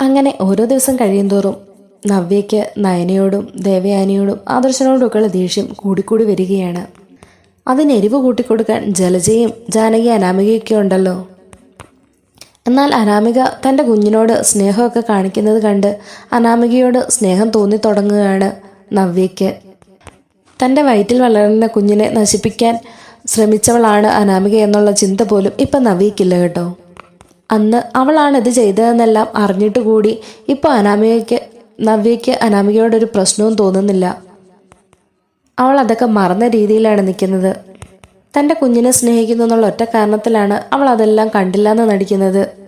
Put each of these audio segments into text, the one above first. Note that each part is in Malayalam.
അങ്ങനെ ഓരോ ദിവസം കഴിയുന്തോറും നവ്യയ്ക്ക് നയനയോടും ദേവയാനിയോടും ആദർശനോടുമൊക്കെയുള്ള ദേഷ്യം കൂടിക്കൂടി വരികയാണ്. അതിന് എരിവ് കൂട്ടിക്കൊടുക്കാൻ ജലജയും ജാനകി അനാമികയൊക്കെ ഉണ്ടല്ലോ. എന്നാൽ അനാമിക തന്റെ കുഞ്ഞിനോട് സ്നേഹമൊക്കെ കാണിക്കുന്നത് കണ്ട് അനാമികയോട് സ്നേഹം തോന്നി തുടങ്ങുകയാണ് നവ്യയ്ക്ക്. തന്റെ വയറ്റിൽ വളരുന്ന കുഞ്ഞിനെ നശിപ്പിക്കാൻ ശ്രമിച്ചവളാണ് അനാമിക എന്നുള്ള ചിന്ത പോലും ഇപ്പം നവ്യയ്ക്കില്ല കേട്ടോ. അന്ന് അവളാണിത് ചെയ്തതെന്നെല്ലാം അറിഞ്ഞിട്ട് കൂടി ഇപ്പോൾ അനാമികയ്ക്ക് നവ്യയ്ക്ക് അനാമികയോടൊരു പ്രശ്നവും തോന്നുന്നില്ല. അവൾ അതൊക്കെ മറന്ന രീതിയിലാണ് നിൽക്കുന്നത്. തന്റെ കുഞ്ഞിനെ സ്നേഹിക്കുന്നു എന്നുള്ള ഒറ്റ കാരണത്തിലാണ് അവൾ അതെല്ലാം കണ്ടില്ല എന്ന് നടിക്കുന്നത്.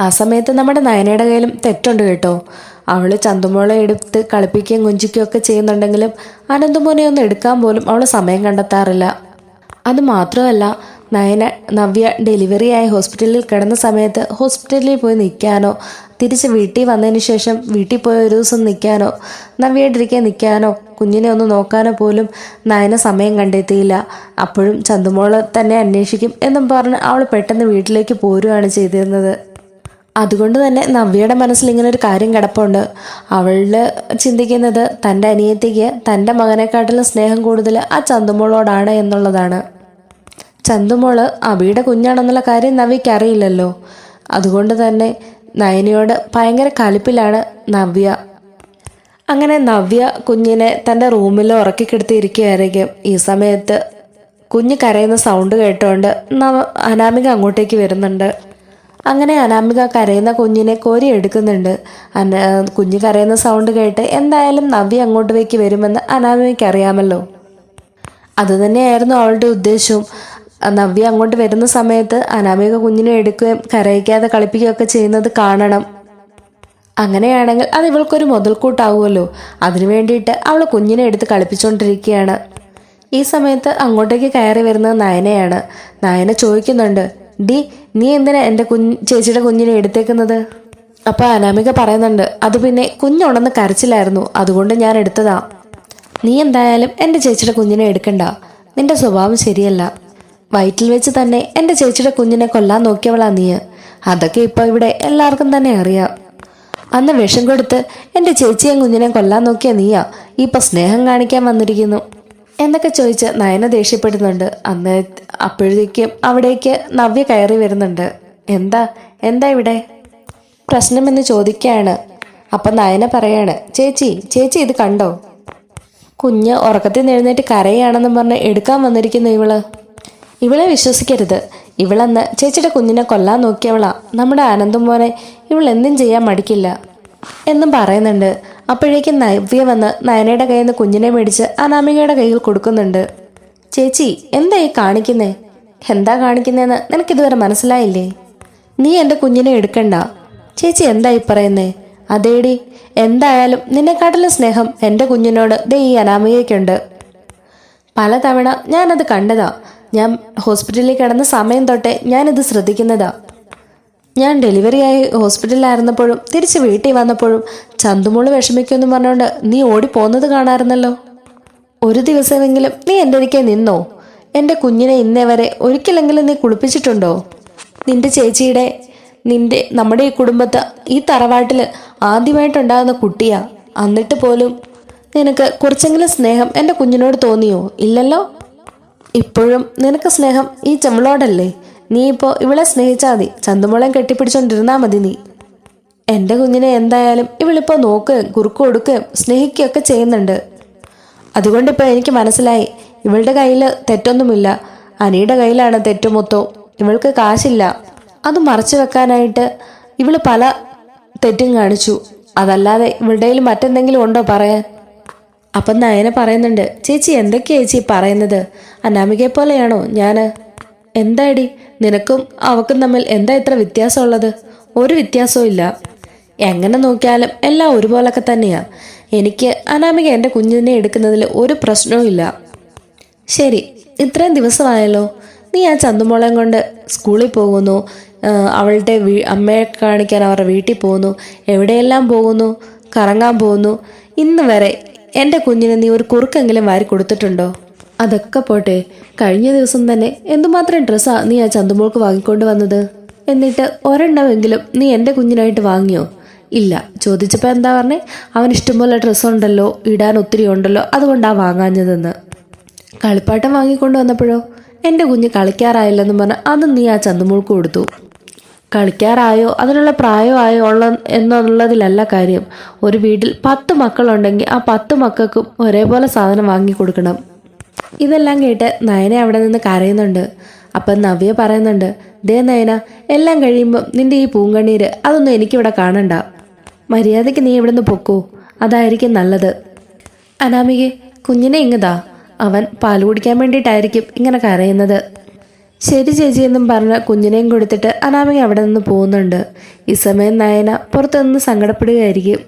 ആ സമയത്ത് നമ്മുടെ നയനയുടെ കയ്യിലും തെറ്റുണ്ട് കേട്ടോ. അവൾ ചന്തുമോളെ എടുത്ത് കളിപ്പിക്കുകയും കുഞ്ചിക്കുകയും ഒക്കെ ചെയ്യുന്നുണ്ടെങ്കിലും അനന്തമോനെ ഒന്ന് എടുക്കാൻ പോലും അവൾ സമയം കണ്ടെത്താറില്ല. അത് മാത്രമല്ല നയന നവ്യ ഡെലിവറി ആയി ഹോസ്പിറ്റലിൽ കിടന്ന സമയത്ത് ഹോസ്പിറ്റലിൽ പോയി നിൽക്കാനോ തിരിച്ച് വീട്ടിൽ വന്നതിന് ശേഷം വീട്ടിൽ പോയി ഒരു ദിവസം നിൽക്കാനോ നവ്യായിട്ടിരിക്കെ നിൽക്കാനോ കുഞ്ഞിനെ ഒന്ന് നോക്കാനോ പോലും നയന സമയം കണ്ടെത്തിയില്ല. അപ്പോഴും ചന്തുമോൾ തന്നെ അന്വേഷിക്കും എന്നും പറഞ്ഞ് അവൾ പെട്ടെന്ന് വീട്ടിലേക്ക് പോരുകയാണ് ചെയ്തിരുന്നത്. അതുകൊണ്ട് തന്നെ നവ്യയുടെ മനസ്സിൽ ഇങ്ങനെ ഒരു കാര്യം കിടപ്പുണ്ട്. അവൾ ചിന്തിക്കുന്നത് തന്റെ അനിയത്തിക്ക് തന്റെ മകനെക്കാട്ടിലും സ്നേഹം കൂടുതൽ ആ ചന്തുമോളോടാണ് എന്നുള്ളതാണ്. ചന്തുമോൾ അബിയുടെ കുഞ്ഞാണെന്നുള്ള കാര്യം നവ്യയ്ക്ക് അറിയില്ലല്ലോ അതുകൊണ്ട് തന്നെ നയനയോട് ഭയങ്കര കലിപ്പിലാണ് നവ്യ. അങ്ങനെ നവ്യ കുഞ്ഞിനെ തന്റെ റൂമിൽ ഉറക്കിക്കിടത്തിയിരിക്കുകയായിരിക്കും. ഈ സമയത്ത് കുഞ്ഞ് കരയുന്ന സൗണ്ട് കേട്ടുകൊണ്ട് നവ അനാമിക അങ്ങോട്ടേക്ക് വരുന്നുണ്ട്. അങ്ങനെ അനാമിക കരയുന്ന കുഞ്ഞിനെ കോരി എടുക്കുന്നുണ്ട്. അന കുഞ്ഞ് കരയുന്ന സൗണ്ട് കേട്ട് എന്തായാലും നവ്യ അങ്ങോട്ടേക്ക് വരുമെന്ന് അനാമികയ്ക്ക് അറിയാമല്ലോ. അതുതന്നെയായിരുന്നു അവളുടെ ഉദ്ദേശവും. നവ്യ അങ്ങോട്ട് വരുന്ന സമയത്ത് അനാമിക കുഞ്ഞിനെ എടുക്കുകയും കരയിക്കാതെ കളിപ്പിക്കുകയൊക്കെ ചെയ്യുന്നത് കാണണം. അങ്ങനെയാണെങ്കിൽ അത് ഇവൾക്കൊരു മുതൽക്കൂട്ടാവുമല്ലോ. അതിനു വേണ്ടിയിട്ട് അവൾ കുഞ്ഞിനെ എടുത്ത് കളിപ്പിച്ചുകൊണ്ടിരിക്കുകയാണ് ഈ സമയത്ത് അങ്ങോട്ടേക്ക് കയറി വരുന്നത് നയനയാണ്. നയന ചോദിക്കുന്നുണ്ട് ഡി നീ എന്തിനാ എന്റെ കുഞ്ഞ് ചേച്ചിയുടെ കുഞ്ഞിനെ എടുത്തേക്കുന്നത്? അപ്പോൾ അനാമിക പറയുന്നുണ്ട് അത് പിന്നെ കുഞ്ഞുണ്ടെന്ന് കരച്ചിലായിരുന്നു. അതുകൊണ്ട് ഞാൻ എടുത്തതാ. നീ എന്തായാലും എന്റെ ചേച്ചിയുടെ കുഞ്ഞിനെ എടുക്കണ്ട. നിന്റെ സ്വഭാവം ശരിയല്ല. വയറ്റിൽ വെച്ച് തന്നെ എന്റെ ചേച്ചിയുടെ കുഞ്ഞിനെ കൊല്ലാൻ നോക്കിയവളാ നീ. അതൊക്കെ ഇപ്പോൾ ഇവിടെ എല്ലാവർക്കും തന്നെ അറിയാം. അന്ന് വിഷം കൊടുത്ത് എന്റെ ചേച്ചിയും കുഞ്ഞിനെ കൊല്ലാൻ നോക്കിയ നീയാ ഇപ്പൊ സ്നേഹം കാണിക്കാൻ വന്നിരിക്കുന്നു. എന്നൊക്കെ ചോദിച്ച് നയന ദേഷ്യപ്പെടുന്നുണ്ട്. അന്ന് അപ്പോഴേക്കും അവിടേക്ക് നവ്യ കയറി വരുന്നുണ്ട്. എന്താ? എന്താ ഇവിടെ? പ്രശ്നമെന്ന് ചോദിക്കുകയാണ്. അപ്പം നയന പറയാണ് ചേച്ചി ചേച്ചി ഇത് കണ്ടോ? കുഞ്ഞ് ഉറക്കത്തിൽ എഴുന്നേറ്റ് കരയാണെന്നും പറഞ്ഞ് എടുക്കാൻ വന്നിരിക്കുന്നു ഇവൾ. ഇവളെ വിശ്വസിക്കരുത്. ഇവളന്ന് ചേച്ചിയുടെ കുഞ്ഞിനെ കൊല്ലാൻ നോക്കിയവളാ. നമ്മുടെ ആനന്ദം മോനെ ഇവൾ എന്തും ചെയ്യാൻ മടിക്കില്ല. എന്നും പറയുന്നുണ്ട്. അപ്പോഴേക്കും നവ്യ വന്ന് നയനയുടെ കയ്യിൽ നിന്ന് കുഞ്ഞിനെ മേടിച്ച് അനാമികയുടെ കയ്യിൽ കൊടുക്കുന്നുണ്ട്. ചേച്ചി എന്താ ഈ കാണിക്കുന്നേ? എന്താ കാണിക്കുന്നതെന്ന് നിനക്കിതുവരെ മനസ്സിലായില്ലേ? നീ എന്റെ കുഞ്ഞിനെ എടുക്കണ്ട. ചേച്ചി എന്തായി പറയുന്നേ? അതേടി എന്തായാലും നിന്നെക്കാട്ടിലും സ്നേഹം എന്റെ കുഞ്ഞിനോട് ദേ ഈ അനാമികയ്ക്കുണ്ട്. പലതവണ ഞാനത് കണ്ടതാ. ഞാൻ ഹോസ്പിറ്റലിൽ കിടന്ന സമയം തൊട്ടേ ഞാനിത് ശ്രദ്ധിക്കുന്നതാ. ഞാൻ ഡെലിവറിയായി ഹോസ്പിറ്റലിലായിരുന്നപ്പോഴും തിരിച്ച് വീട്ടിൽ വന്നപ്പോഴും ചന്തുമോൾ വിഷമിക്കുമെന്ന് പറഞ്ഞുകൊണ്ട് നീ ഓടിപ്പോന്നത് കാണാറുന്നല്ലോ ഒരു ദിവസമെങ്കിലും നീ എന്റെ ഒരിക്കൽ നിന്നോ? എന്റെ കുഞ്ഞിനെ ഇന്നേ വരെ ഒരിക്കലെങ്കിലും നീ കുളിപ്പിച്ചിട്ടുണ്ടോ? നിന്റെ ചേച്ചിയുടെ നിന്റെ നമ്മുടെ ഈ കുടുംബത്ത് ഈ തറവാട്ടിൽ ആദ്യമായിട്ടുണ്ടാകുന്ന കുട്ടിയാ. എന്നിട്ട് പോലും നിനക്ക് കുറച്ചെങ്കിലും സ്നേഹം എന്റെ കുഞ്ഞിനോട് തോന്നിയോ? ഇല്ലല്ലോ? ഇപ്പോഴും നിനക്ക് സ്നേഹം ഈ ചെമ്മളോടല്ലേ? നീ ഇപ്പോ ഇവളെ സ്നേഹിച്ചാൽ മതി. ചന്തുമോളെ കെട്ടിപ്പിടിച്ചോണ്ടിരുന്നാ മതി നീ. എന്റെ കുഞ്ഞിനെ എന്തായാലും ഇവളിപ്പോൾ നോക്കുകയും കുറുക്കു കൊടുക്കുകയും സ്നേഹിക്കുകയൊക്കെ ചെയ്യുന്നുണ്ട്. അതുകൊണ്ടിപ്പോൾ എനിക്ക് മനസ്സിലായി ഇവളുടെ കയ്യിൽ തെറ്റൊന്നുമില്ല. അനിയുടെ കയ്യിലാണ് തെറ്റുമൊത്തോ ഇവൾക്ക് കാശില്ല. അത് മറച്ചു വെക്കാനായിട്ട് ഇവൾ പല തെറ്റും കാണിച്ചു. അതല്ലാതെ ഇവളുടെ മറ്റെന്തെങ്കിലും ഉണ്ടോ പറയാൻ? അപ്പം നയന പറയുന്നുണ്ട് ചേച്ചി എന്തൊക്കെയാ ചേച്ചി പറയുന്നത്? അനാമികയെ പോലെയാണോ ഞാൻ എന്താടി? നിനക്കും അവക്കും തമ്മിൽ എന്താ ഇത്ര വ്യത്യാസമുള്ളത്? ഒരു വ്യത്യാസവും ഇല്ല. എങ്ങനെ നോക്കിയാലും എല്ലാം ഒരുപോലൊക്കെ തന്നെയാ. എനിക്ക് അനാമിക എന്റെ കുഞ്ഞിനെ എടുക്കുന്നതിൽ ഒരു പ്രശ്നവും ഇല്ല. ശരി ഇത്രയും ദിവസമായല്ലോ. നീ ആ ചന്തുമോളയും കൊണ്ട് സ്കൂളിൽ പോകുന്നു. അവളുടെ വീ അമ്മയെ കാണിക്കാൻ അവരുടെ വീട്ടിൽ പോകുന്നു. എവിടെയെല്ലാം പോകുന്നു? കറങ്ങാൻ പോകുന്നു. ഇന്ന് വരെ എന്റെ കുഞ്ഞിന് നീ ഒരു കുറുക്കെങ്കിലും വാരി കൊടുത്തിട്ടുണ്ടോ? അതൊക്കെ പോട്ടെ. കഴിഞ്ഞ ദിവസം തന്നെ എന്തുമാത്രം ഡ്രസ്സാ നീ ആ ചന്തുമോൾക്ക് വാങ്ങിക്കൊണ്ട് വന്നത്? എന്നിട്ട് ഒരെണ്ണമെങ്കിലും നീ എന്റെ കുഞ്ഞിനായിട്ട് വാങ്ങിയോ? ഇല്ല. ചോദിച്ചപ്പോൾ എന്താ പറഞ്ഞേ? അവൻ ഇഷ്ടംപോലെ ഡ്രസ്സ് ഉണ്ടല്ലോ ഇടാൻ ഒത്തിരി ഉണ്ടല്ലോ അതുകൊണ്ടാണ് വാങ്ങാഞ്ഞതെന്ന്. കളിപ്പാട്ടം വാങ്ങിക്കൊണ്ട് വന്നപ്പോഴോ? എന്റെ കുഞ്ഞ് കളിക്കാറായില്ലെന്ന് പറഞ്ഞ് അത് നീ ആ ചന്തുമോൾക്ക് കൊടുത്തു. കളിക്കാറായോ അതിനുള്ള പ്രായമായോ ഉള്ള എന്നുള്ളതിലല്ല കാര്യം. ഒരു വീട്ടിൽ പത്ത് മക്കളുണ്ടെങ്കിൽ ആ പത്ത് മക്കൾക്കും ഒരേപോലെ സാധനം വാങ്ങി കൊടുക്കണം. ഇതെല്ലാം കേട്ട് നയന അവിടെ നിന്ന് കരയുന്നുണ്ട്. അപ്പം നവ്യ പറയുന്നുണ്ട് ദേ നയന എല്ലാം കഴിയുമ്പോൾ നിന്റെ ഈ പൂങ്കണ്ണീര് അതൊന്നും എനിക്കിവിടെ കാണണ്ട. മര്യാദയ്ക്ക് നീ ഇവിടെ നിന്ന് പൊക്കോ അതായിരിക്കും നല്ലത്. അനാമികെ കുഞ്ഞിനെ ഇങ്ങതാ അവൻ പാൽ കുടിക്കാൻ വേണ്ടിയിട്ടായിരിക്കും ഇങ്ങനെ കരയുന്നത്. ശരി ചേച്ചി എന്നും പറഞ്ഞ് കുഞ്ഞിനെയും കൊടുത്തിട്ട് അനാമിക അവിടെ നിന്ന് പോകുന്നുണ്ട്. ഈ സമയം നയന പുറത്തുനിന്ന് സങ്കടപ്പെടുകയായിരിക്കും.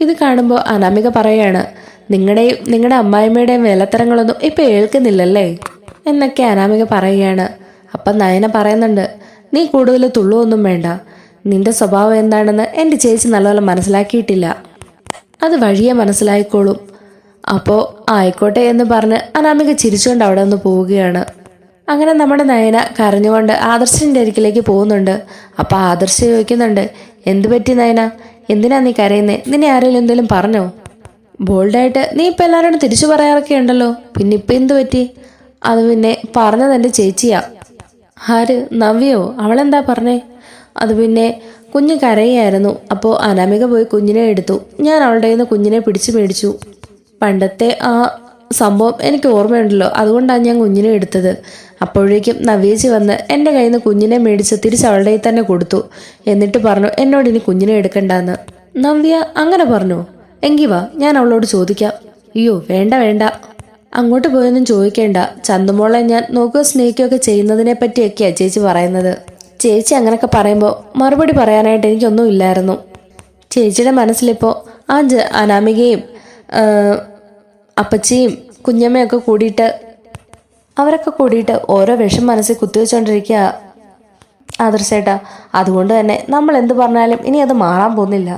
ഇത് കാണുമ്പോൾ അനാമിക പറയാണ് നിങ്ങളുടെയും നിങ്ങളുടെ അമ്മായിമ്മയുടെയും വേലത്തരങ്ങളൊന്നും ഇപ്പം ഏൽക്കുന്നില്ലല്ലേ? എന്നൊക്കെ അനാമിക പറയുകയാണ്. അപ്പം നയന പറയുന്നുണ്ട് നീ കൂടുതൽ തുള്ളുവൊന്നും വേണ്ട. നിന്റെ സ്വഭാവം എന്താണെന്ന് എന്റെ ചേച്ചി നല്ലപോലെ മനസ്സിലാക്കിയിട്ടില്ല. അത് വഴിയെ മനസ്സിലായിക്കോളും. അപ്പോൾ ആയിക്കോട്ടെ എന്ന് പറഞ്ഞ് അനാമിക ചിരിച്ചുകൊണ്ട് അവിടെ നിന്ന് പോവുകയാണ്. അങ്ങനെ നമ്മുടെ നയന കരഞ്ഞുകൊണ്ട് ആദർശിന്റെ അരികിലേക്ക് പോകുന്നുണ്ട്. അപ്പോൾ ആദർശ് ചോദിക്കുന്നുണ്ട് എന്തു പറ്റി നയന? എന്തിനാ നീ കരയുന്നേ? നിന്നെ ആരെങ്കിലും എന്തെങ്കിലും പറഞ്ഞോ? ബോൾഡായിട്ട് നീ ഇപ്പം എല്ലാവരോടും തിരിച്ചു പറയാറൊക്കെ ഉണ്ടല്ലോ. പിന്നെ ഇപ്പം എന്തു പറ്റി? അത് പിന്നെ പറഞ്ഞത് എന്റെ ചേച്ചിയാ. ആര്? നവ്യോ? അവളെന്താ പറഞ്ഞേ? അത് പിന്നെ കുഞ്ഞ് കരയായിരുന്നു അപ്പോൾ അനാമിക പോയി കുഞ്ഞിനെ എടുത്തു. ഞാൻ അവളുടെ കയ്യിൽ നിന്ന് കുഞ്ഞിനെ പിടിച്ചു മേടിച്ചു. പണ്ടത്തെ ആ സംഭവം എനിക്ക് ഓർമ്മയുണ്ടല്ലോ. അതുകൊണ്ടാണ് ഞാൻ കുഞ്ഞിനെ എടുത്തത്. അപ്പോഴേക്കും നവേച്ചി വന്ന് എന്റെ കയ്യിൽ നിന്ന് കുഞ്ഞിനെ മേടിച്ച് തിരിച്ച് അവളുടെ തന്നെ കൊടുത്തു. എന്നിട്ട് പറഞ്ഞു എന്നോട് ഇനി കുഞ്ഞിനെ എടുക്കണ്ടെന്ന്. നവ്യ അങ്ങനെ പറഞ്ഞു എങ്കി വാ ഞാൻ അവളോട് ചോദിക്കാം. അയ്യോ വേണ്ട വേണ്ട. അങ്ങോട്ട് പോയൊന്നും ചോദിക്കേണ്ട. ചന്തുമോളെ ഞാൻ നോക്കുക സ്നേഹിക്കുകയൊക്കെ ചെയ്യുന്നതിനെ പറ്റിയൊക്കെയാ ചേച്ചി പറയുന്നത്. ചേച്ചി അങ്ങനെയൊക്കെ പറയുമ്പോൾ മറുപടി പറയാനായിട്ട് എനിക്കൊന്നും ഇല്ലായിരുന്നു. ചേച്ചിയുടെ മനസ്സിലിപ്പോൾ ആ അനാമികയും അപ്പച്ചിയും കുഞ്ഞമ്മയൊക്കെ കൂടിയിട്ട് അവരൊക്കെ കൂടിയിട്ട് ഓരോ വിഷം മനസ്സിൽ കുത്തിവെച്ചുകൊണ്ടിരിക്കുക ആദർശേട്ടാ അതുകൊണ്ട് തന്നെ നമ്മൾ എന്ത് പറഞ്ഞാലും ഇനി അത് മാറാൻ പോകുന്നില്ല.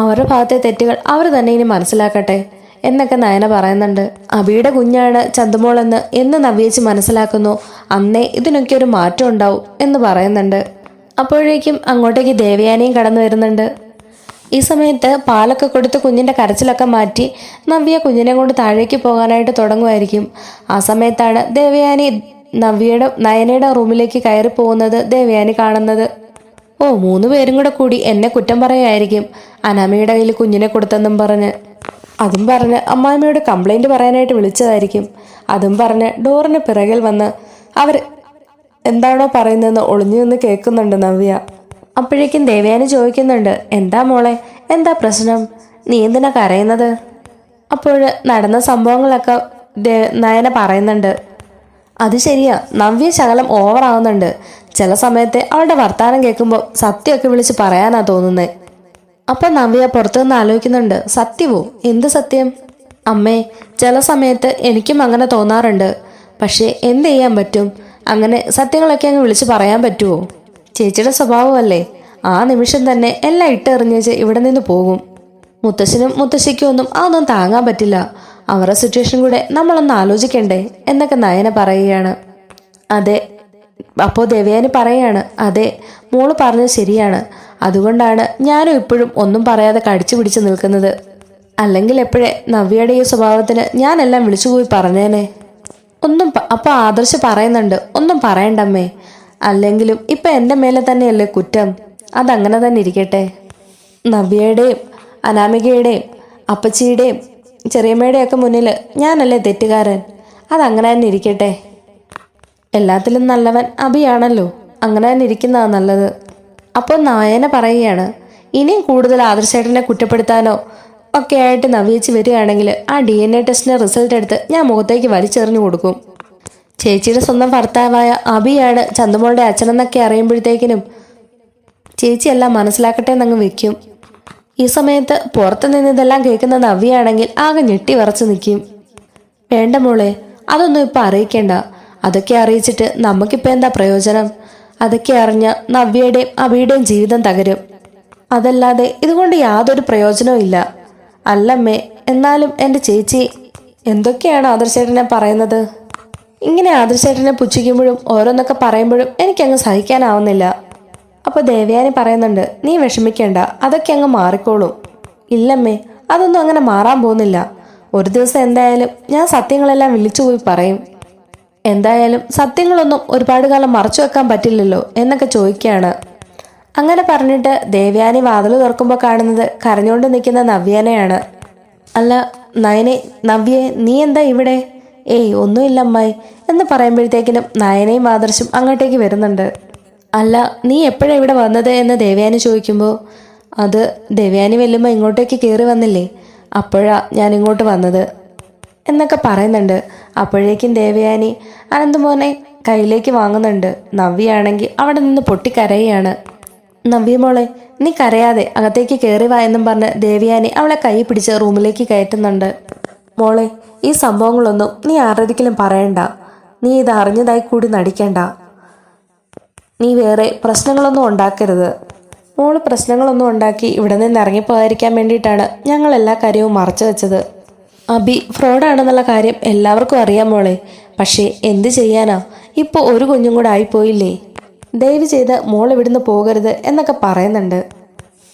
അവരുടെ ഭാഗത്തെ തെറ്റുകൾ അവർ തന്നെ ഇനി മനസ്സിലാക്കട്ടെ എന്നൊക്കെ നയന പറയുന്നുണ്ട്. അബിയുടെ കുഞ്ഞാണ് ചന്തുമോളെന്ന് എന്ന് നവ്യേച്ച് മനസ്സിലാക്കുന്നു. അന്നേ ഇതിനൊക്കെ ഒരു മാറ്റം ഉണ്ടാവും എന്ന് പറയുന്നുണ്ട്. അപ്പോഴേക്കും അങ്ങോട്ടേക്ക് ദേവയാനിയും കടന്നു വരുന്നുണ്ട്. ഈ സമയത്ത് പാലൊക്കെ കൊടുത്ത് കുഞ്ഞിന്റെ കരച്ചിലൊക്കെ മാറ്റി നവ്യ കുഞ്ഞിനെ കൊണ്ട് താഴേക്ക് പോകാനായിട്ട് തുടങ്ങുമായിരിക്കും. ആ സമയത്താണ് ദേവയാനി നവ്യയുടെ നയനയുടെ റൂമിലേക്ക് കയറി പോകുന്നത് ദേവയാനി കാണുന്നത്. ഓ മൂന്ന് പേരും കൂടെ കൂടി എന്നെ കുറ്റം പറയായിരിക്കും അനാമയുടെ കയ്യിൽ കുഞ്ഞിനെ കൊടുത്തെന്നും പറഞ്ഞ്. അതും പറഞ്ഞ് അമ്മായിമ്മയോട് കംപ്ലൈന്റ് പറയാനായിട്ട് വിളിച്ചതായിരിക്കും. അതും പറഞ്ഞ് ഡോറിന് പിറകിൽ വന്ന് അവർ എന്താണോ പറയുന്നതെന്ന് ഒളിഞ്ഞു നിന്ന് കേൾക്കുന്നുണ്ട് നവ്യ. അപ്പോഴേക്കും ദേവയാനി ചോദിക്കുന്നുണ്ട് എന്താ മോളെ? എന്താ പ്രശ്നം? നീ എന്തിനാ കരയുന്നത്? അപ്പോൾ നടന്ന സംഭവങ്ങളൊക്കെ നയന പറയുന്നുണ്ട് അത് ശരിയാ നവ്യ ശകലം ഓവറാവുന്നുണ്ട് ചില സമയത്ത് അവളുടെ വർത്താനം കേൾക്കുമ്പോൾ സത്യമൊക്കെ വിളിച്ച് പറയാനാ തോന്നുന്നത് അപ്പൊ നവ്യ പുറത്തുനിന്ന് ആലോചിക്കുന്നുണ്ട് സത്യവും? എന്ത് സത്യം? അമ്മേ ചില സമയത്ത് എനിക്കും അങ്ങനെ തോന്നാറുണ്ട്. പക്ഷേ എന്ത് ചെയ്യാൻ പറ്റും? അങ്ങനെ സത്യങ്ങളൊക്കെ അങ്ങ് വിളിച്ച് പറയാൻ പറ്റുമോ ചേച്ചിയുടെ സ്വഭാവമല്ലേ? ആ നിമിഷം തന്നെ എല്ലാം ഇട്ടെറിഞ്ഞേച്ച് ഇവിടെ നിന്ന് പോകും. മുത്തശ്ശനും മുത്തശ്ശിക്കും ഒന്നും അതൊന്നും താങ്ങാൻ പറ്റില്ല. അവരുടെ സിറ്റുവേഷൻ കൂടെ നമ്മളൊന്ന് ആലോചിക്കണ്ടേ? എന്നൊക്കെ നയന പറയുകയാണ്. അതെ അപ്പോൾ ദേവയാനി പറയാണ് അതെ മോൾ പറഞ്ഞത് ശരിയാണ്. അതുകൊണ്ടാണ് ഞാനും ഇപ്പോഴും ഒന്നും പറയാതെ കടിച്ചു പിടിച്ച് നിൽക്കുന്നത്. അല്ലെങ്കിൽ എപ്പോഴേ നവ്യയുടെ ഈ സ്വഭാവത്തിന് ഞാനെല്ലാം വിളിച്ചുപോയി പറഞ്ഞേനെ? ഒന്നും അപ്പോൾ അപ്പൊ ആദർശ് പറയുന്നുണ്ട് ഒന്നും പറയണ്ടമ്മേ. അല്ലെങ്കിലും ഇപ്പൊ എന്റെ മേലെ തന്നെയല്ലേ കുറ്റം? അതങ്ങനെ തന്നെ ഇരിക്കട്ടെ. നവ്യയുടെയും അനാമികയുടെയും അപ്പച്ചിയുടെയും ചെറിയമ്മയുടെയൊക്കെ മുന്നിൽ ഞാനല്ലേ തെറ്റുകാരൻ? അതങ്ങനെ തന്നെ ഇരിക്കട്ടെ. എല്ലാത്തിലും നല്ലവൻ അഭിയാണല്ലോ അങ്ങനെ തന്നെ ഇരിക്കുന്നതാണ് നല്ലത്. അപ്പോൾ നായന പറയുകയാണ് ഇനിയും കൂടുതൽ ആദർശേട്ടനെ കുറ്റപ്പെടുത്താനോ ഒക്കെ ആയിട്ട് നവീച്ച് വരികയാണെങ്കിൽ ആ ഡി എൻ എ ടെസ്റ്റിന്റെ റിസൾട്ട് എടുത്ത് ഞാൻ മുഖത്തേക്ക് വലിച്ചെറിഞ്ഞു കൊടുക്കും. ചേച്ചിയുടെ സ്വന്തം ഭർത്താവായ അഭിയാണ് ചന്ദുമോളുടെ അച്ഛനെന്നൊക്കെ അറിയുമ്പോഴത്തേക്കിനും ചേച്ചി എല്ലാം മനസ്സിലാക്കട്ടെ എന്നങ്ങ് വെക്കും. ഈ സമയത്ത് പുറത്തു നിന്ന് ഇതെല്ലാം കേൾക്കുന്ന നവ്യയാണെങ്കിൽ ആകെ ഞെട്ടി വറച്ചു നിൽക്കും. വേണ്ട മോളെ അതൊന്നും ഇപ്പം അറിയിക്കേണ്ട. അതൊക്കെ അറിയിച്ചിട്ട് നമുക്കിപ്പോൾ എന്താ പ്രയോജനം? അതൊക്കെ അറിഞ്ഞ നവ്യയുടെയും അബിയുടെയും ജീവിതം തകരും. അതല്ലാതെ ഇതുകൊണ്ട് യാതൊരു പ്രയോജനവും ഇല്ല. അല്ലമ്മേ എന്നാലും എന്റെ ചേച്ചി എന്തൊക്കെയാണ് ആദർശേട്ടനെ പറയുന്നത്? ഇങ്ങനെ ആദർശേട്ടനെ പുച്ഛിക്കുമ്പോഴും ഓരോന്നൊക്കെ പറയുമ്പോഴും എനിക്കങ്ങ് സഹിക്കാനാവുന്നില്ല. അപ്പോൾ ദേവയാനി പറയുന്നുണ്ട് നീ വിഷമിക്കേണ്ട അതൊക്കെ അങ്ങ് മാറിക്കോളും. ഇല്ലമ്മേ അതൊന്നും അങ്ങനെ മാറാൻ പോകുന്നില്ല. ഒരു ദിവസം എന്തായാലും ഞാൻ സത്യങ്ങളെല്ലാം വിളിച്ചുപോയി പറയും. എന്തായാലും സത്യങ്ങളൊന്നും ഒരുപാട് കാലം മറച്ചു വെക്കാൻ പറ്റില്ലല്ലോ എന്നൊക്കെ ചോദിക്കുകയാണ്. അങ്ങനെ പറഞ്ഞിട്ട് ദേവയാനി വാതിൽ തുറക്കുമ്പോൾ കാണുന്നത് കരഞ്ഞുകൊണ്ട് നിൽക്കുന്ന നവ്യനെയാണ്. അല്ല നയനെ നവ്യെ നീ എന്താ ഇവിടെ? ഏയ് ഒന്നുമില്ല അമ്മായി എന്ന് പറയുമ്പോഴത്തേക്കിനും നയനയും ആദർശും അങ്ങോട്ടേക്ക് വരുന്നുണ്ട്. അല്ല നീ എപ്പോഴാണ് ഇവിടെ വന്നത് എന്ന് ദേവയാനി ചോദിക്കുമ്പോൾ അത് ദേവയാനി വെല്ലുമ്പോൾ ഇങ്ങോട്ടേക്ക് കയറി വന്നില്ലേ? അപ്പോഴാ ഞാൻ ഇങ്ങോട്ട് വന്നത്. എന്നൊക്കെ പറയുന്നുണ്ട്. അപ്പോഴേക്കും ദേവയാനി അനന്തമോനെ കയ്യിലേക്ക് വാങ്ങുന്നുണ്ട്. നവ്യയാണെങ്കിൽ അവിടെ നിന്ന് പൊട്ടിക്കരയാണ് നവ്യ മോളെ നീ കരയാതെ അകത്തേക്ക് കയറി വാ എന്നും പറഞ്ഞ് ദേവയാനി അവളെ കൈ പിടിച്ച് റൂമിലേക്ക് കയറ്റുന്നുണ്ട്. മോളെ ഈ സംഭവങ്ങളൊന്നും നീ ആരൊരിക്കലും പറയണ്ട. നീ ഇത് അറിഞ്ഞതായി കൂടി നടിക്കണ്ട. നീ വേറെ പ്രശ്നങ്ങളൊന്നും ഉണ്ടാക്കരുത്. മോൾ പ്രശ്നങ്ങളൊന്നും ഉണ്ടാക്കി ഇവിടെ നിന്ന് ഇറങ്ങിപ്പോകാതിരിക്കാൻ വേണ്ടിയിട്ടാണ് ഞങ്ങൾ എല്ലാ കാര്യവും മറച്ചു വെച്ചത്. അബി ഫ്രോഡാണെന്നുള്ള കാര്യം എല്ലാവർക്കും അറിയാം മോളെ. പക്ഷേ എന്ത് ചെയ്യാനാ? ഇപ്പോൾ ഒരു കുഞ്ഞും കൂടെ ആയിപ്പോയില്ലേ? ദയവ് ചെയ്ത് മോൾ ഇവിടുന്ന് പോകരുത് എന്നൊക്കെ പറയുന്നുണ്ട്.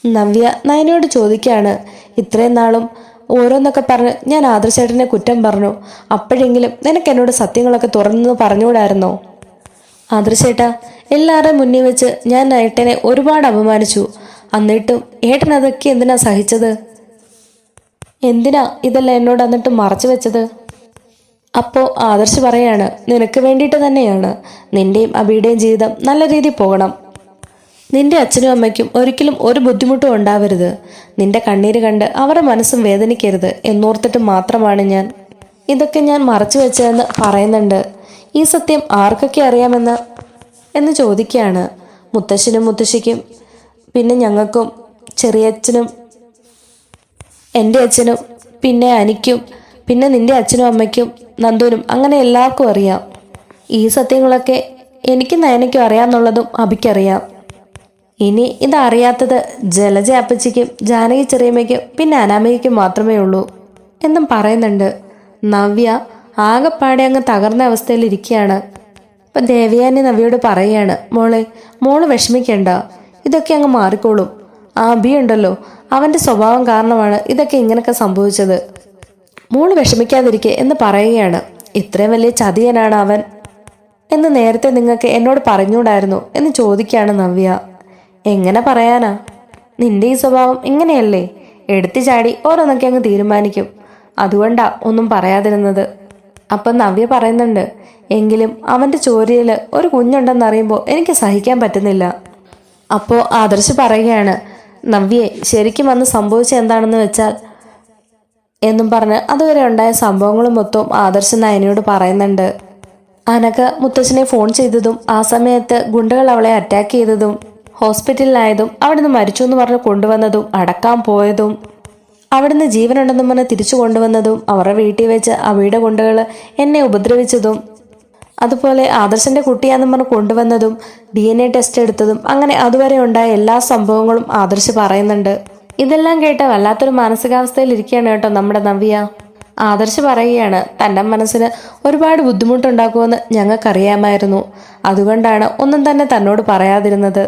നവ്യ നയനോട് ചോദിക്കുകയാണ്. ഇത്രയും നാളും ഓരോന്നൊക്കെ പറഞ്ഞ് ഞാൻ ആദർശേട്ടനെ കുറ്റം പറഞ്ഞു. അപ്പോഴെങ്കിലും നിനക്ക് എന്നോട് സത്യങ്ങളൊക്കെ തുറന്നു പറഞ്ഞുകൂടായിരുന്നോ? ആദർശേട്ടാ എല്ലാവരുടെയും മുന്നിൽ വെച്ച് ഞാൻ ഏട്ടനെ ഒരുപാട് അപമാനിച്ചു. എന്നിട്ടും ഏട്ടൻ അതൊക്കെ എന്തിനാ സഹിച്ചത്? എന്തിനാ ഇതെല്ലാം എന്നോട് എന്നിട്ട് മറച്ചു വെച്ചത്? അപ്പോൾ ആദർശ് പറയാണ് നിനക്ക് വേണ്ടിയിട്ട് തന്നെയാണ്. നിന്റെയും അബിയുടെയും ജീവിതം നല്ല രീതിയിൽ പോകണം. നിന്റെ അച്ഛനും അമ്മയ്ക്കും ഒരിക്കലും ഒരു ബുദ്ധിമുട്ടും ഉണ്ടാവരുത്. നിന്റെ കണ്ണീര് കണ്ട് അവരുടെ മനസ്സും വേദനിക്കരുത് എന്നോർത്തിട്ട് മാത്രമാണ് ഞാൻ. ഇതൊക്കെ ഞാൻ മറച്ചു വെച്ചതെന്ന് പറയുന്നുണ്ട്. ഈ സത്യം ആർക്കൊക്കെ അറിയാമെന്ന്? എന്ന് ചോദിക്കുകയാണ്. മുത്തശ്ശനും മുത്തശ്ശിക്കും പിന്നെ ഞങ്ങൾക്കും ചെറിയച്ഛനും എന്റെ അച്ഛനും പിന്നെ അനിക്കും പിന്നെ നിന്റെ അച്ഛനും അമ്മയ്ക്കും നന്ദുനും അങ്ങനെ എല്ലാവർക്കും അറിയാം. ഈ സത്യങ്ങളൊക്കെ എനിക്കും നയനയ്ക്കും അറിയാമെന്നുള്ളതും അബിക്കറിയാം. ഇനി ഇതറിയാത്തത് ജലജ അപ്പച്ചിക്കും ജാനകി ചെറിയമ്മയ്ക്കും പിന്നെ അനാമികയ്ക്കും മാത്രമേ ഉള്ളൂ എന്നും പറയുന്നുണ്ട്. നവ്യ ആകെപ്പാടെ അങ്ങ് തകർന്ന അവസ്ഥയിൽ ഇരിക്കുകയാണ്. അപ്പം ദേവയാനി നവ്യയോട് പറയുകയാണ് മോളെ മോൾ വിഷമിക്കണ്ട. ഇതൊക്കെ അങ്ങ് മാറിക്കോളും. ആ അഭി ഉണ്ടല്ലോ. അവന്റെ സ്വഭാവം കാരണമാണ് ഇതൊക്കെ ഇങ്ങനെയൊക്കെ സംഭവിച്ചത്. മോൾ വിഷമിക്കാതിരിക്കെ എന്ന് പറയുകയാണ്. ഇത്രയും വലിയ ചതിയനാണ് അവൻ എന്ന് നേരത്തെ നിങ്ങൾക്ക് എന്നോട് പറഞ്ഞുകൂടായിരുന്നു എന്ന് ചോദിക്കുകയാണ് നവ്യ. എങ്ങനെ പറയാനാ? നിന്റെ ഈ സ്വഭാവം ഇങ്ങനെയല്ലേ? എടുത്തു ചാടി ഓരോന്നൊക്കെ അങ്ങ് തീരുമാനിക്കും. അതുകൊണ്ടാ ഒന്നും പറയാതിരുന്നത്. അപ്പം നവ്യ പറയുന്നുണ്ട് എങ്കിലും അവന്റെ ചോരയിൽ ഒരു കുഞ്ഞുണ്ടെന്നറിയുമ്പോൾ എനിക്ക് സഹിക്കാൻ പറ്റുന്നില്ല. അപ്പോൾ ആദർശ് പറയുകയാണ് നവ്യെ ശരിക്കും അന്ന് സംഭവിച്ച എന്താണെന്ന് വെച്ചാൽ എന്നും പറഞ്ഞ് അതുവരെ ഉണ്ടായ സംഭവങ്ങളും മൊത്തവും ആദർശ് നയനയോട് പറയുന്നുണ്ട്. അനക്ക് മുത്തച്ഛനെ ഫോൺ ചെയ്തതും ആ സമയത്ത് ഗുണ്ടകൾ അവളെ അറ്റാക്ക് ചെയ്തതും ഹോസ്പിറ്റലിലായതും അവിടുന്ന് മരിച്ചു എന്ന് പറഞ്ഞ് കൊണ്ടുവന്നതും അടക്കാൻ പോയതും അവിടുന്ന് ജീവനുണ്ടെന്നും പറഞ്ഞ് തിരിച്ചു കൊണ്ടുവന്നതും അവരുടെ വീട്ടിൽ വെച്ച് അവയുടെ കൊണ്ടുകൾ എന്നെ ഉപദ്രവിച്ചതും അതുപോലെ ആദർശന്റെ കുട്ടിയാണെന്ന് പറഞ്ഞ് കൊണ്ടുവന്നതും ഡി എൻ എ ടെസ്റ്റ് എടുത്തതും അങ്ങനെ അതുവരെ ഉണ്ടായ എല്ലാ സംഭവങ്ങളും ആദർശ് പറയുന്നുണ്ട്. ഇതെല്ലാം കേട്ട് വല്ലാത്തൊരു മാനസികാവസ്ഥയിൽ ഇരിക്കുകയാണ് കേട്ടോ നമ്മുടെ നവ്യ. ആദർശ് പറയുകയാണ് തന്റെ മനസ്സിന് ഒരുപാട് ബുദ്ധിമുട്ടുണ്ടാക്കുമെന്ന് ഞങ്ങൾക്കറിയാമായിരുന്നു. അതുകൊണ്ടാണ് ഒന്നും തന്നെ തന്നോട് പറയാതിരുന്നത്.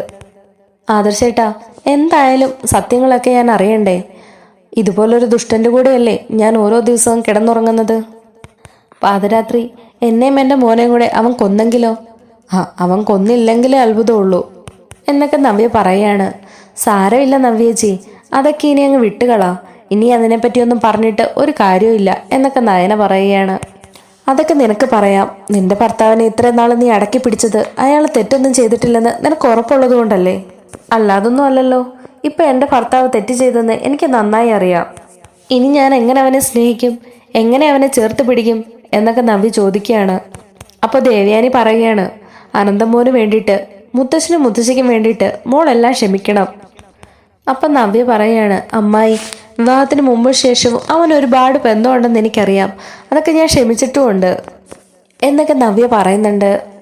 ആദർശേട്ടാ എന്തായാലും സത്യങ്ങളൊക്കെ ഞാൻ അറിയണ്ടേ? ഇതുപോലൊരു ദുഷ്ടന്റെ കൂടെയല്ലേ ഞാൻ ഓരോ ദിവസവും കിടന്നുറങ്ങുന്നത്? പാതിരാത്രി എന്നെയും എന്റെ മോനെയും കൂടെ അവൻ കൊന്നെങ്കിലോ? ആ അവൻ കൊന്നില്ലെങ്കിലേ അത്ഭുതമുള്ളൂ. എന്നൊക്കെ നവ്യ പറയാണ്. സാരമില്ല നവ്യേച്ചി അതൊക്കെ ഇനി അങ്ങ് വിട്ടുകളാ. ഇനി അതിനെപ്പറ്റിയൊന്നും പറഞ്ഞിട്ട് ഒരു കാര്യമില്ല എന്നൊക്കെ നയന പറയുകയാണ്. അതൊക്കെ നിനക്ക് പറയാം. നിന്റെ ഭർത്താവിനെ ഇത്രയും നാൾ നീ അടക്കി പിടിച്ചത് അയാൾ തെറ്റൊന്നും ചെയ്തിട്ടില്ലെന്ന് നിനക്ക് ഉറപ്പുള്ളത് കൊണ്ടല്ലേ അല്ലാതൊന്നും അല്ലല്ലോ. ഇപ്പൊ എന്റെ ഭർത്താവ് തെറ്റ് ചെയ്തെന്ന് എനിക്ക് നന്നായി അറിയാം. ഇനി ഞാൻ എങ്ങനെ അവനെ സ്നേഹിക്കും? എങ്ങനെ അവനെ ചേർത്ത് പിടിക്കും? എന്നൊക്കെ നവ്യ ചോദിക്കുകയാണ്. അപ്പോൾ ദേവയാനി പറയുകയാണ് അനന്തമോന് വേണ്ടിയിട്ട് മുത്തശ്ശനും മുത്തശ്ശിക്കും വേണ്ടിയിട്ട് മോളെല്ലാം ക്ഷമിക്കണം. അപ്പം നവ്യ പറയാണ് അമ്മായി വിവാഹത്തിന് മുമ്പ് ശേഷവും അവൻ ഒരുപാട് ബന്ധമുണ്ടെന്ന് എനിക്കറിയാം. അതൊക്കെ ഞാൻ ക്ഷമിച്ചിട്ടുമുണ്ട്. എന്നൊക്കെ നവ്യ പറയുന്നുണ്ട്.